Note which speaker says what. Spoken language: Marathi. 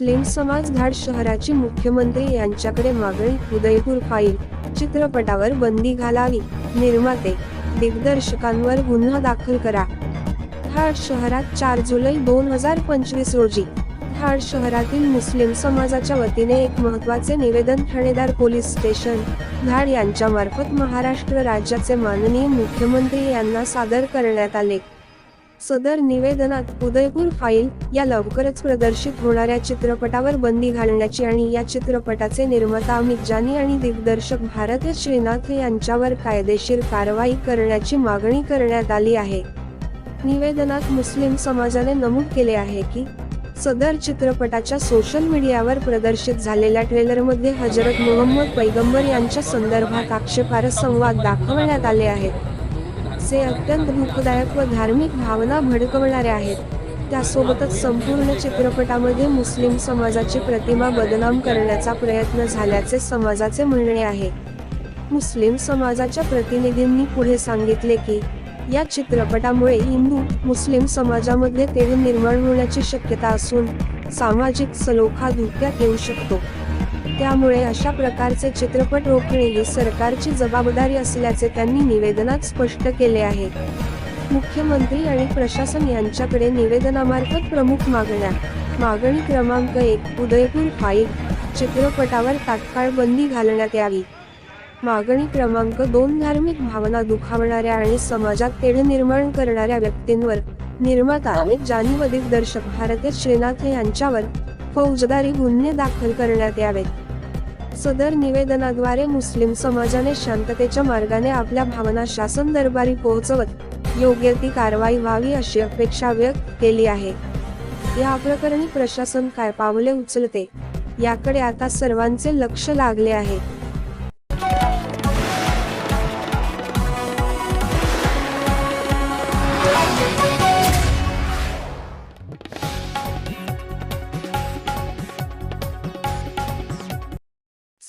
Speaker 1: मुस्लिम समाज धाड शहराची मुख्यमंत्री यांच्याकडे मागणी उदयपूर फाईल चित्रपटावर बंदी घालावी निर्माते दिग्दर्शकांवर गुन्हा दाखल करा. धाड शहरात चार जुलै दोन हजार पंचवीस रोजी धाड शहरातील मुस्लिम समाजाच्या वतीने एक महत्त्वाचे निवेदन ठाणेदार पोलीस स्टेशन धाड यांच्या मार्फत महाराष्ट्र राज्याचे माननीय मुख्यमंत्री यांना सादर करण्यात आले. सदर निवेदनात उदयपूर फाईल या लवकरच प्रदर्शित होणाऱ्या चित्रपटावर बंदी घालण्याची आणि या चित्रपटाचे निर्माता अमित जानी आणि दिग्दर्शक भारत श्रीनाथ यांच्यावर कायदेशीर कारवाई करण्याची मागणी करण्यात आली आहे. निवेदनात मुस्लिम समाजाने नमूद केले आहे की सदर चित्रपटाच्या सोशल मीडियावर प्रदर्शित झालेल्या ट्रेलरमध्ये हजरत मोहम्मद पैगंबर यांच्या संदर्भात आक्षेपार्ह संवाद दाखवण्यात आले आहेत. जे अत्यंत दुःखदायक व धार्मिक भावना भडकवणारे आहेत. त्यासोबतच संपूर्ण चित्रपटामध्ये मुस्लिम समाजाची प्रतिमा बदनाम करण्याचा प्रयत्न झाल्याचे समाजाचे म्हणणे आहे. मुस्लिम समाजाच्या प्रतिनिधींनी पुढे सांगितले की या चित्रपटामुळे हिंदू मुस्लिम समाजामध्ये तेढ निर्माण होण्याची शक्यता असून सामाजिक सलोखा धोक्यात येऊ शकतो. त्यामुळे अशा प्रकारचे चित्रपट रोखणे ही सरकारची जबाबदारी असल्याचे त्यांनी निवेदनात स्पष्ट केले आहे. मुख्यमंत्री आणि प्रशासन यांच्याकडे निवेदनामार्फत प्रमुख मागण्या. मागणी क्रमांक एक उदयपूर फाईल. चित्रपटावर तात्काळ बंदी घालण्यात यावी. मागणी क्रमांक दोन धार्मिक भावना दुखावणाऱ्या आणि समाजात तेढ निर्माण करणाऱ्या व्यक्तींवर. निर्माता अमित जानी व दिग्दर्शक भारतीय श्रीनाथ यांच्यावर फौजदारी गुन्हे दाखल करण्यात यावेत. सदर निवेदनाद्वारे मुस्लिम समाजाने शांततेच्या मार्गाने आपल्या भावना शासन दरबारी पोहोचवत योग्य ती कारवाई व्हावी अशी अपेक्षा व्यक्त केली आहे. या प्रकरणी प्रशासन काय पावले उचलते? याकडे आता सर्वांचे लक्ष लागले आहे.